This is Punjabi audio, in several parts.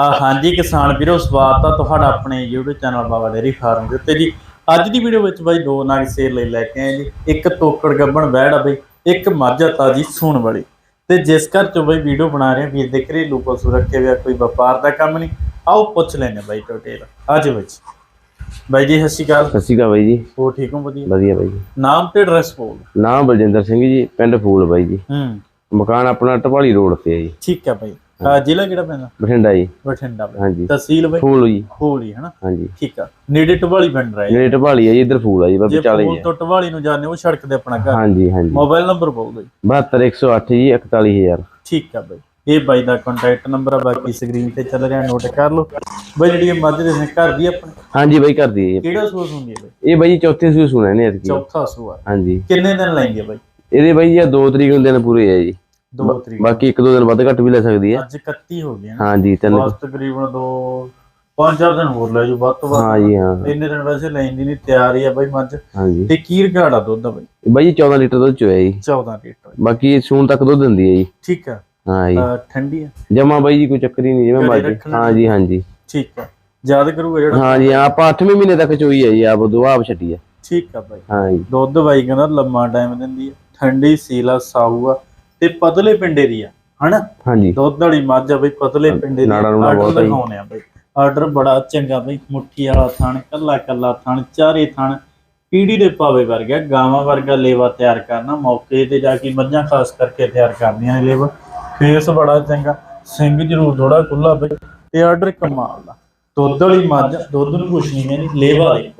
ਹਾਂਜੀ ਕਿਸਾਨ ਵੀਰੋ ਸਵਾਗਤ ਆ ਤੁਹਾਡਾ ਆਪਣੇ YouTube channel Baba dairy farm ਦੇ ਉੱਤੇ ਜੀ। ਅੱਜ ਦੀ ਵੀਡੀਓ ਵਿੱਚ ਬਾਈ ਦੋ ਨਾਗ ਸੇਲ ਲਈ ਲੈ ਕੇ ਆਏ ਜੀ। ਇੱਕ ਤੋਕੜ ਗੱਬਣ ਬੈੜ ਆ ਬਈ ਇੱਕ ਮੱਝ ਆ ਤਾਜੀ ਸੂਣ ਵਾਲੀ। ਤੇ ਜਿਸ ਘਰ ਚੋਂ ਬਈ ਵੀਡੀਓ ਬਣਾ ਰਹੇ ਵੀਰ ਦੇ ਘਰੇਲੂ ਪਸ਼ੂ ਰੱਖੇ ਹੋਇਆ ਕੋਈ ਵਪਾਰ ਦਾ ਕੰਮ ਨਹੀਂ। ਆਓ ਪੁੱਛ ਲੈਣੇ ਬਾਈ ਟੋਟੇਲ ਅੱਜ ਵਿੱਚ ਬਾਈ ਜੀ। ਸਤਿ ਸ਼੍ਰੀ ਅਕਾਲ। ਸਤਿ ਸ਼੍ਰੀ ਅਕਾਲ ਬਾਈ ਜੀ। ਹੋ ਠੀਕ ਹੋ ਵਧੀਆ? ਵਧੀਆ ਬਾਈ ਜੀ। ਨਾਮ ਤੇ ਐਡਰੈਸ ਬੋਲ ਨਾਮ ਬਲਜਿੰਦਰ ਸਿੰਘ ਜੀ ਪਿੰਡ ਫੂਲ ਬਾਈ ਜੀ। ਹੂੰ। ਮਕਾਨ ਆਪਣਾ ਟਪਾਲੀ ਰੋਡ ਤੇ ਹੈ ਜੀ। ਠੀਕ ਹੈ ਬਾਈ। ਜ਼ਿਲ੍ਹਾ ਕਿਹੜਾ ਪੈਂਦਾ? ਬਠਿੰਡਾ ਜੀ। ਬਠਿੰਡਾ ਹਾਂਜੀ। ਤਹਿਸੀਲ ਬਾਈ? ਫੂਲ ਜੀ। ਹੋਲੀ ਹਨਾ? ਹਾਂਜੀ। ਠੀਕ ਆ। ਨੇੜੇ ਟਵਾਲੀ ਪਿੰਡ ਰਹੇ ਨੇੜੇ ਟਪਾਲੀ ਹੈ ਜੀ ਇੱਧਰ ਫੂਲ ਆ ਜੀ ਬਾਬੇ ਜੇ ਚਾਲੇ ਫੂਲ ਜੀ। ਤੋਂ ਟਵਾਲੀ ਨੂੰ ਜਾਣੇ ਉਹ ਸੜਕ ਤੇ ਆਪਣਾ ਘਰ। ਹਾਂਜੀ ਹਾਂਜੀ। ਮੋਬਾਈਲ ਨੰਬਰ ਦਿਓ ਜੀ। 72108 ਜੀ 41000 ਠੀਕ ਆ ਬਾਈ। ਇਹ ਬਾਈ ਦਾ ਕੰਟੈਕਟ ਨੰਬਰ ਆ ਬਾਕੀ ਸਕਰੀਨ ਤੇ ਚੱਲ ਰਿਹਾ ਨੋਟ ਕਰ ਲਓ। ਬਾਈ ਜਿਹੜੀ ਇਹ ਮੱਝ ਦੇ ਘਰ ਦੀ ਆਪਣੇ? ਹਾਂਜੀ ਬਾਈ ਕਰਦੀ ਹੈ ਜੀ। ਕਿਹੜਾ ਸੂਸ ਹੁੰਦੀ ਹੈ ਬਾਈ? ਇਹ ਬਾਈ ਜੀ ਚੌਥੇ ਸੂ ਸੁਣਿਆ ਨੇ ਐਤਕੀ। ਚੌਥਾ ਸੂਆ। ਹਾਂਜੀ। ਕਿੰਨੇ ਦਿਨ ਲੈਂਗੇ ਬਾਈ? ਇਹਦੇ ਬਾਈ ਜੀ 2 ਤਰੀਕ ਨੂੰ ਦਿਨ ਪੂਰੇ ਹੈ ਜੀ। 2 ਤਰੀਕ ਬਾਕੀ ਇੱਕ ਦੋ ਦਿਨ ਵੱਧ ਘੱਟ ਵੀ ਲੈ ਸਕਦੀ ਹੈ। ਅੱਜ 31 ਹੋ ਨਾ। ਹਾਂਜੀ ਤਿੰਨ ਬਸ ਤਕਰੀਬਨ 2 5-4 ਦਿਨ ਹੋਰ ਲੈ ਜੂ ਵੱਧ ਤੋਂ ਵੱਧ ਹਾਂ ਜੀ ਹਾਂ। ਇੰਨੇ ਦਿਨ ਵੈਸੇ ਲੈਂਦੀ ਨਹੀਂ ਤਿਆਰ ਹੀ ਆ ਬਾਈ ਮੱਝ। ਹਾਂਜੀ। ਤੇ ਕੀ ਰਿਕਾਰਡ ਆ ਦੁੱਧ ਦਾ ਬਾਈ? ਬਾਈ ਜੀ 14 ਲੀਟਰ ਦੁੱਧ ਚੋਇਆ ਜੀ। 14 ਲੀਟਰ। ਬਾਕੀ ਸੂਣ ਤੱਕ ਦੁੱਧ ਦਿੰਦੀ ਹੈ ਜੀ। ਠੀਕ ਆ। ਹਾਂ ਜੀ। ਠੰਡੀ ਆ? ਜਮਾ ਬਾਈ ਜੀ ਕੋਈ ਚੱਕਰ ਹੀ ਨਹੀਂ ਜਿਵੇਂ ਘਰੇ ਮਰਜ਼ੀ। ਰੱਖ ਲੈਣੀ। ਹਾਂ ਜੀ ਹਾਂ ਜੀ। ਠੀਕ ਆ। ਯਾਦ ਕਰੂਗਾ ਜਿਹੜਾ ਹਾਂ ਜੀ ਆਪਾਂ 8ਵੇਂ ਮਹੀਨੇ ਤੱਕ ਚੋਈ ਹੈ ਜੀ ਆਪ ਦੁਆਬ ਛੱਡੀ ਹੈ ਠੀਕ ਆ ਬਾਈ। ਹਾਂ ਜੀ। ਦੁੱਧ ਬਾਈ ਕਹਿੰਦਾ ਲੰਮਾ ਟਾਈਮ ਦਿੰਦੀ ਆ। ਠੰਡੀ ਸੀਲਾ ਸਾਊ ਆ। ਤੇ ਪਤਲੇ ਪਿੰਡੇ ਦੀ ਆ ਹਨਾ? ਹਾਂਜੀ। ਦੁੱਧ ਵਾਲੀ ਮੱਝ ਆ ਬਈ ਪਤਲੇ ਪਿੰਡੇ ਦੀ ਨਾੜਾ ਨੂੜਾ ਬਹੁਤ। ਦਿਖਾਉਣੇ ਆ ਬਈ। ਆਰਡਰ ਬੜਾ ਚੰਗਾ ਬਈ ਮੁੱਠੀ ਵਾਲਾ ਥਣ ਕੱਲਾ ਕੱਲਾ ਥਣ ਚਾਰੇ ਥਣ। ਪੀੜੀ ਦੇ ਪਾਵੇ ਵਰਗਾ ਗਾਵਾਂ ਵਰਗਾ ਲੇਵਾ ਤਿਆਰ ਕਰਨਾ ਮੌਕੇ ਤੇ ਜਾ ਕੇ ਮੱਝਾਂ ਖਾਸ ਕਰਕੇ ਤਿਆਰ ਕਰਦੀਆਂ ਨੇ ਲੇਵਾ। ਫੇਸ ਬੜਾ ਚੰਗਾ ਸਿੰਘ ਜ਼ਰੂਰ ਥੋੜਾ ਖੁੱਲਾ ਬਈ। ਤੇ ਆਰਡਰ ਕਮਾਲ ਦਾ ਦੁੱਧ ਵਾਲੀ ਮੱਝ ਦੁੱਧ ਨੂੰ ਕੁਛ ਨਹੀਂ ਕਹਿੰਦੀ ਲੇਵਾ ਦੇਖੋ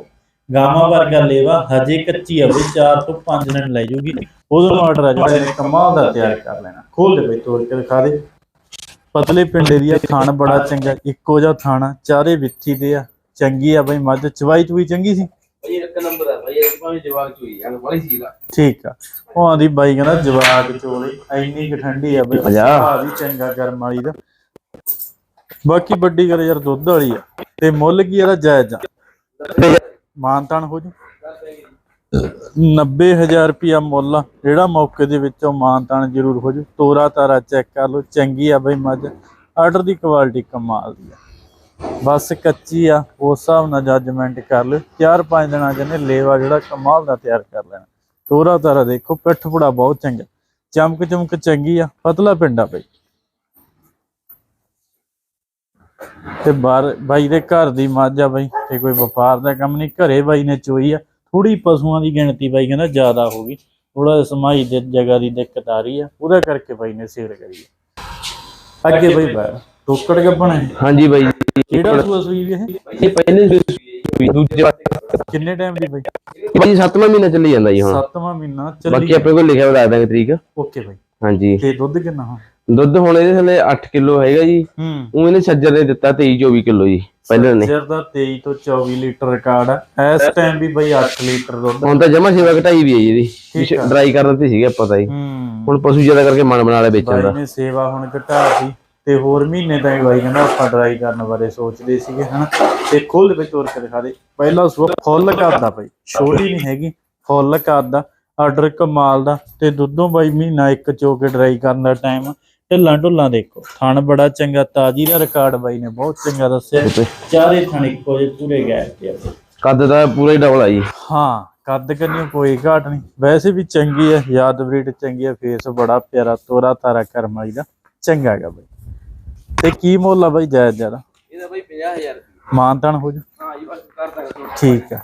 ਗਾਵਾਂ ਵਰਗਾ ਲੇਵਾ ਹਜੇ ਕੱਚੀ ਆ ਬਈ 4 ਤੋਂ 5 ਦਿਨ ਲੈ ਜੂਗੀ। ਉਦੋਂ ਆਰਡਰ ਆ ਜਿਹੜਾ ਇਹਨੇ ਕਮਾਲ ਦਾ ਤਿਆਰ ਕਰ ਲੈਣਾ। ਖੋਲ ਦੇ ਬਈ ਤੋੜ ਕੇ ਦਿਖਾ ਦੇ। ਪਤਲੇ ਪਿੰਡੇ ਦੀ ਆ ਥਾਣ ਬੜਾ ਚੰਗਾ ਇੱਕੋ ਜਿਹਾ ਥਾਣਾ ਚਾਰੇ ਵਿੱਥੀ ਤੇ ਆ। ਚੰਗੀ ਆ ਬਈ ਮੱਝ ਚਵਾਈ ਚੁਈ ਚੰਗੀ ਸੀ? ਭਾਈ ਇੱਕ ਨੰਬਰ ਭਾਵੇਂ ਬੜੀ ਸੀ ਦਾ ਠੀਕ ਆ। ਉਹ ਆਂਦੀ ਬਾਈ ਕਹਿੰਦਾ ਜਵਾਕ ਚੋਲੇ ਇੰਨੀ ਕਿ ਠੰਡੀ ਆ ਬਈ ਪੰਜਾਹ। ਸੁਭਾਅ ਵੀ ਚੰਗਾ ਗਰਮ ਵਾਲੀ ਦਾ। ਬਾਕੀ ਵੱਡੀ ਗੱਲ ਯਾਰ ਦੁੱਧ ਵਾਲੀ ਆ। ਤੇ ਮੁੱਲ ਕੀ ਇਹਦਾ ਜਾਇਜ਼ ਆ। ਮਾਨਤਾਨ ਹੋ ਜੂ 90000 ਰੁਪਿਆ ਮੁੱਲ ਆ। ਜਿਹੜਾ ਮੌਕੇ ਦੇ ਵਿੱਚੋਂ ਮਾਨਤਾਨ ਜ਼ਰੂਰ ਹੋ ਜੂ ਤੋਰਾ ਤਾਰਾ ਚੈੱਕ ਕਰ ਲਓ, ਚੰਗੀ ਆ ਬਈ ਮੱਝ। ਆਰਡਰ ਦੀ ਕੁਆਲਿਟੀ ਕਮਾਲ ਦੀ ਆ। ਬਸ ਕੱਚੀ ਆ, ਉਸ ਹਿਸਾਬ ਨਾਲ ਜੱਜਮੈਂਟ ਕਰ ਲਿਓ। ਚਾਰ ਪੰਜ ਦਿਨਾਂ ਚ ਇਹਨੇ ਲੇਵਾ ਜਿਹੜਾ ਕਮਾਲ ਦਾ ਤਿਆਰ ਕਰ ਲੈਣਾ। ਤੋਰਾ ਤਾਰਾ ਦੇਖੋ, ਪਿੱਠ ਪੁੜਾ ਬਹੁਤ ਚੰਗਾ। ਚਮਕ ਚਮਕ ਚੰਗੀ ਆ, ਪਤਲਾ ਪਿੰਡਾ ਬਈ। ਤੇ ਬਾਹਰ ਬਾਈ ਦੇ ਘਰ ਦੀ ਮੱਝ ਆ ਬਾਈ ਤੇ ਕੋਈ ਵਪਾਰ ਦਾ ਕੰਮ ਨਹੀਂ ਘਰੇ ਬਾਈ ਨੇ ਚੋਈ ਆ। ਥੋੜੀ ਪਸ਼ੂਆਂ ਦੀ ਗਿਣਤੀ ਬਾਈ ਕਹਿੰਦਾ ਜ਼ਿਆਦਾ ਹੋ ਗਈ। ਥੋੜਾ ਸਮਾਈ ਦੇ ਜਗ੍ਹਾ ਦੀ ਦਿੱਕਤ ਆ ਰਹੀ ਆ ਉਹਦਾ ਕਰਕੇ ਬਾਈ ਨੇ ਸੇਲ ਕਰੀ ਆ। ਅੱਗੇ ਬਾਈ ਬਾਹਰ ਟੋਕੜ ਗੱਬਣ ਹੈ? ਹਾਂਜੀ ਬਾਈ। ਕਿਹੜਾ ਸੂਆ ਸੂਈ ਵੀ ਇਹ? ਇਹ ਪਹਿਲੇ ਸੂਈ, ਦੂਜੇ ਕਿੰਨੇ ਟਾਈਮ ਦੀ ਬਾਈ? ਬਾਈ ਜੀ 7ਵਾਂ ਮਹੀਨਾ ਚੱਲੀ ਜਾਂਦਾ ਜੀ ਹੁਣ। ਸੱਤਵਾਂ ਮਹੀਨਾ ਚੱਲੀ ਬਾਕੀ ਆਪਣੇ ਕੋਲ ਲਿਖਿਆ ਹੋਇਆ ਦੱਸ ਦਾਂਗੇ ਤਰੀਕ। Okay bye. ਹਾਂਜੀ। ਤੇ ਦੁੱਧ ਕਿੰਨਾ ਹਾਂ ਦੁੱਧ ਹੁਣ ਇਹਦੇ ਥੱਲੇ 8 ਕਿਲੋ ਹੈਗਾ ਜੀ। ਹੂੰ। ਉਹ ਇਹਨੇ ਸੱਜਰ ਨੇ ਦਿੱਤਾ 23 24 ਕਿਲੋ ਜੀ ਪਹਿਲੇ ਨੇ ਸਿਰ ਦਾ 23 ਤੋਂ 24 ਲੀਟਰ ਰਿਕਾਰਡ ਆ। ਇਸ ਟਾਈਮ ਵੀ ਬਈ 8 ਲੀਟਰ ਦੁੱਧ। ਹੁਣ ਤਾਂ ਜਮਾ ਸੇਵਾ ਘਟਾਈ ਵੀ ਹੈ ਜੀ ਇਹਦੀ। ਡਰਾਈ ਕਰ ਦਿੱਤੀ ਸੀਗੀ ਆਪਾਂ ਤਾਂ ਜੀ। ਹੂੰ। ਹੁਣ ਪਸ਼ੂ ਜ਼ਿਆਦਾ ਕਰਕੇ ਮਨ ਬਣਾ ਲਿਆ ਵੇਚਣ ਬਾਈ ਦਾ ਨੇ ਸੇਵਾ ਹੁਣ ਘਟਾਤੀ ਤੇ ਹੋਰ ਮਹੀਨੇ ਤਾਈਂ ਬਾਈ ਕਹਿੰਦਾ ਆਪਾਂ ਡਰਾਈ ਕਰਨ ਬਾਰੇ ਸੋਚਦੇ ਸੀਗੇ ਹਨਾ? ਤੇ ਖੋਲ ਦੇ ਵਿੱਚ ਤੋਰ ਕੇ ਦਿਖਾ ਦੇ। ਪਹਿਲਾ ਸੂਆ ਫੁੱਲ ਕਰਦਾ ਬਾਈ ਛੋਟੀ ਨਹੀਂ ਹੈਗੀ ਫੁੱਲ ਕਰਦਾ ਆਰਡਰ ਕਮਾਲ ਦਾ। ਤੇ ਦੁੱਧੋਂ ਬਾਈ ਮਹੀਨਾ ਇੱਕ ਚੋ ਕੇ ਡਰਾਈ ਕਰਨ ਦਾ ਟਾਈਮ ਢਿੱਲਾਂ ਢੁੱਲਾਂ ਦੇਖੋ। ਥਣ ਬੜਾ ਚੰਗਾ ਤਾਜੀ ਦਾ ਰਿਕਾਰਡ ਬਾਈ ਨੇ ਬਹੁਤ ਚੰਗਾ ਦੱਸਿਆ। ਚਾਰੇ ਥਣ ਇੱਕੋ ਜਿਹੇ ਪੂਰੇ ਗਏ ਤੇ ਬਈ। ਕੱਦ ਦਾ ਪੂਰਾ ਹੀ ਡਬਲ ਆ ਜੀ। ਹਾਂ ਕੱਦ ਕੰਨੀ ਕੋਈ ਘਾਟ ਨਹੀਂ। ਵੈਸੇ ਵੀ ਚੰਗੀ ਹੈ ਯਾਦ ਬਰੀਡ ਚੰਗੀ ਹੈ ਫੇਸ ਬੜਾ ਪਿਆਰਾ ਤੋਰਾ ਤਾਰਾ ਕਰਮ ਵਾਲੀ ਦਾ। ਚੰਗਾ ਹੈਗਾ ਬਈ। ਤੇ ਕੀ ਮੁੱਲ ਆ ਬਈ ਜਾਇਜ਼ ਜ਼ਿਆਦਾ ਇਹਦਾ ਭਾਈ 50000 ਰੁਪਏ। ਮਾਨਤਾਨ ਹੋ ਜੂ ਹਾਂ ਜੀ ਬਸ ਕਰ ਦਾਂਗਾ ਤੁਹਾਨੂੰ। ਠੀਕ ਆ।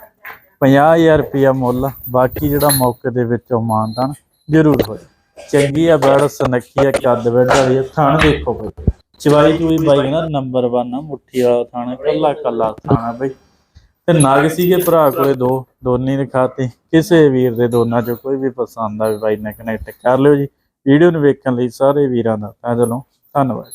50000 ਰੁਪਿਆ ਮੁੱਲ। ਬਾਕੀ ਜਿਹੜਾ ਮੌਕੇ ਦੇ ਵਿੱਚੋਂ ਮਾਨਤਾਨ ਜ਼ਰੂਰ ਹੋ ਚੰਗੀ ਆ, ਬੜ ਸਨੱਖੀ ਆ, ਕੱਦ ਵੱਡਾ ਵਾਲੀ ਆ, ਥਣ ਦੇਖੋ ਬਈ। ਚਵਾਈ ਚੂਈ ਬਾਈ ਨਾ ਨੰਬਰ 1 ਆ, ਮੁੱਠੀ ਵਾਲਾ ਥਾਣਾ, ਕੱਲਾ ਕੱਲਾ ਥਾਣਾ ਬਈ। ਤੇ ਨਗ ਸੀਗੇ ਭਰਾ ਕੋਲੇ ਦੋ, ਦੋਨੀ ਦਿਖਾਤੇ ਕਿਸੇ ਵੀਰ ਦੇ ਦੋਨਾਂ ਚੋਂ ਕੋਈ ਵੀ ਪਸੰਦ ਆਵੇ ਬਾਈ ਨਾਲ ਕਨੈਕਟ ਕਰ ਲਿਓ ਜੀ। ਵੀਡੀਓ ਨੂੰ ਵੇਖਣ ਲਈ ਸਾਰੇ ਵੀਰਾਂ ਦਾ ਤਾਂ ਚਲੋ ਧੰਨਵਾਦ